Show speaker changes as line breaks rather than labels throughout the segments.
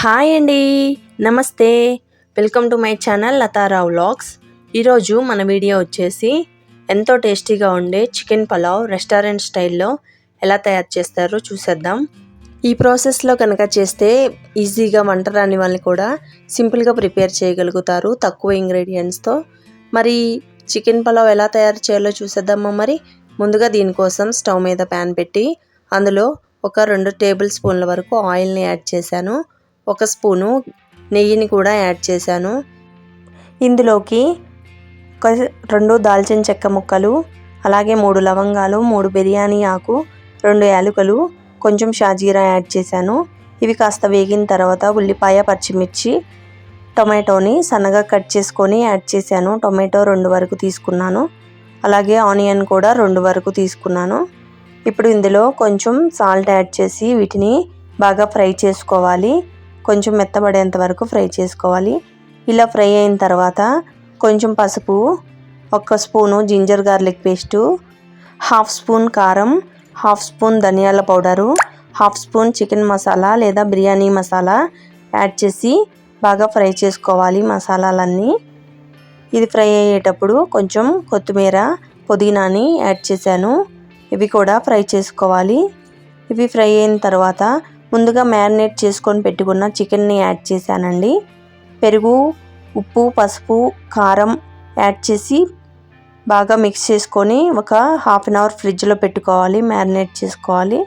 Hi అండి. నమస్తే. Welcome to my channel Latharao vlogs. ఈరోజు మన వీడియో వచ్చేసి ఎంతో టేస్టీగా ఉండే చికెన్ పలావ్ రెస్టారెంట్ స్టైల్లో ఎలా తయారు చేస్తారో చూసేద్దాం. ఈ ప్రాసెస్లో కనుక చేస్తే ఈజీగా వంట రాని వాళ్ళని కూడా సింపుల్గా ప్రిపేర్ చేయగలుగుతారు తక్కువ ఇంగ్రీడియంట్స్తో. మరి చికెన్ పలావ్ ఎలా తయారు చేయాలో చూసేద్దామా మరి? ముందుగా దీనికోసం స్టవ్ మీద ప్యాన్ పెట్టి అందులో ఒక రెండు టేబుల్ స్పూన్ల వరకు ఆయిల్ని యాడ్ చేశాను. ఒక స్పూను నెయ్యిని కూడా యాడ్ చేశాను. ఇందులోకి ఒక రెండు దాల్చిన చెక్క ముక్కలు అలాగే మూడు లవంగాలు మూడు బిర్యానీ ఆకు రెండు యాలకులు కొంచెం షాజీరా యాడ్ చేశాను. ఇవి కాస్త వేగిన తర్వాత ఉల్లిపాయ పచ్చిమిర్చి టొమాటోని సన్నగా కట్ చేసుకొని యాడ్ చేశాను. టొమాటో రెండు వరకు తీసుకున్నాను. అలాగే ఆనియన్ కూడా రెండు వరకు తీసుకున్నాను. ఇప్పుడు ఇందులో కొంచెం సాల్ట్ యాడ్ చేసి వీటిని బాగా ఫ్రై చేసుకోవాలి. కొంచెం మెత్తబడేంత వరకు ఫ్రై చేసుకోవాలి. ఇలా ఫ్రై అయిన తర్వాత కొంచెం పసుపు ఒక spoon ginger garlic paste half spoon కారం హాఫ్ స్పూన్ ధనియాల powder half spoon chicken masala లేదా బిర్యానీ మసాలా యాడ్ చేసి బాగా ఫ్రై చేసుకోవాలి మసాలాలన్నీ. ఇది ఫ్రై అయ్యేటప్పుడు కొంచెం కొత్తిమీర పుదీనాని యాడ్ చేశాను. ఇవి కూడా ఫ్రై చేసుకోవాలి. ఇవి ఫ్రై అయిన తర్వాత ముందుగా మ్యారినేట్ చేసుకొని పెట్టుకున్న చికెన్ని యాడ్ చేశానండి. పెరుగు ఉప్పు పసుపు కారం యాడ్ చేసి బాగా మిక్స్ చేసుకొని ఒక హాఫ్ అన్ అవర్ ఫ్రిడ్జ్లో పెట్టుకోవాలి మ్యారినేట్ చేసుకోవాలి.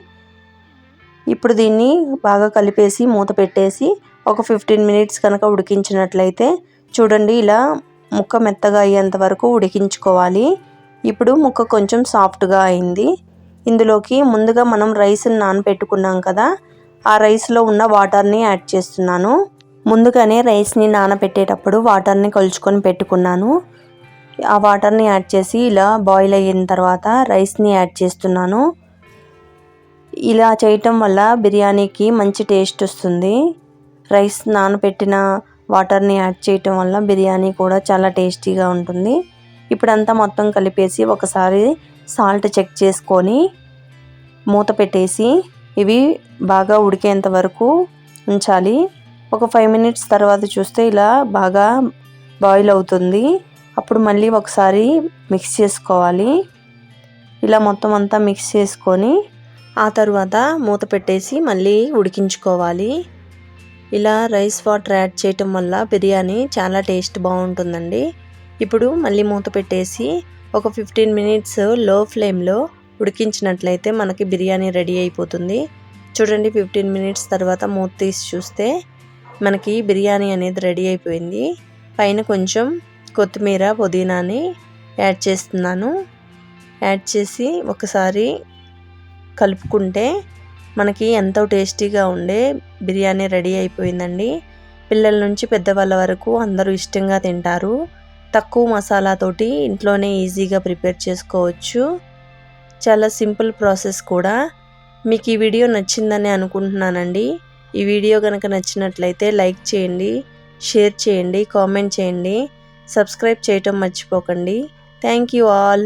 ఇప్పుడు దీన్ని బాగా కలిపేసి మూత పెట్టేసి ఒక ఫిఫ్టీన్ మినిట్స్ కనుక ఉడికించినట్లయితే చూడండి ఇలా ముక్క మెత్తగా అయ్యేంత వరకు ఉడికించుకోవాలి. ఇప్పుడు ముక్క కొంచెం సాఫ్ట్గా అయింది. ఇందులోకి ముందుగా మనం రైస్ని నానబెట్టుకున్నాం కదా ఆ రైస్లో ఉన్న వాటర్ని యాడ్ చేస్తున్నాను. ముందుగానే రైస్ని నానబెట్టేటప్పుడు వాటర్ని కొలుచుకొని పెట్టుకున్నాను. ఆ వాటర్ని యాడ్ చేసి ఇలా బాయిల్ అయిన తర్వాత రైస్ని యాడ్ చేస్తున్నాను. ఇలా చేయటం వల్ల బిర్యానీకి మంచి టేస్ట్ వస్తుంది. రైస్ నానబెట్టిన వాటర్ని యాడ్ చేయటం వల్ల బిర్యానీ కూడా చాలా టేస్టీగా ఉంటుంది. ఇప్పుడంతా మొత్తం కలిపేసి ఒకసారి సాల్ట్ చెక్ చేసుకొని మూత పెట్టేసి ఇవి బాగా ఉడికేంత వరకు ఉంచాలి. ఒక ఫైవ్ మినిట్స్ తర్వాత చూస్తే ఇలా బాగా బాయిల్ అవుతుంది. అప్పుడు మళ్ళీ ఒకసారి మిక్స్ చేసుకోవాలి. ఇలా మొత్తం అంతా మిక్స్ చేసుకొని ఆ తర్వాత మూత పెట్టేసి మళ్ళీ ఉడికించుకోవాలి. ఇలా రైస్ వాటర్ యాడ్ చేయటం వల్ల బిర్యానీ చాలా టేస్ట్ బాగుంటుందండి. ఇప్పుడు మళ్ళీ మూత పెట్టేసి ఒక ఫిఫ్టీన్ మినిట్స్లో ఫ్లేమ్లో ఉడికించినట్లయితే మనకి బిర్యానీ రెడీ అయిపోతుంది. చూడండి ఫిఫ్టీన్ మినిట్స్ తర్వాత మూత తీసి చూస్తే మనకి బిర్యానీ అనేది రెడీ అయిపోయింది. పైన కొంచెం కొత్తిమీర పుదీనాని యాడ్ చేస్తున్నాను. యాడ్ చేసి ఒకసారి కలుపుకుంటే మనకి ఎంతో టేస్టీగా ఉండే బిర్యానీ రెడీ అయిపోయిందండి. పిల్లల నుంచి పెద్దవాళ్ళ వరకు అందరూ ఇష్టంగా తింటారు. తక్కువ మసాలాతోటి ఇంట్లోనే ఈజీగా ప్రిపేర్ చేసుకోవచ్చు. చాలా సింపుల్ ప్రాసెస్ కూడా. మీకు ఈ వీడియో నచ్చిందని అనుకుంటున్నానండి. ఈ వీడియో కనుక నచ్చినట్లయితే లైక్ చేయండి షేర్ చేయండి కామెంట్ చేయండి. సబ్స్క్రైబ్ చేయటం మర్చిపోకండి. Thank you all.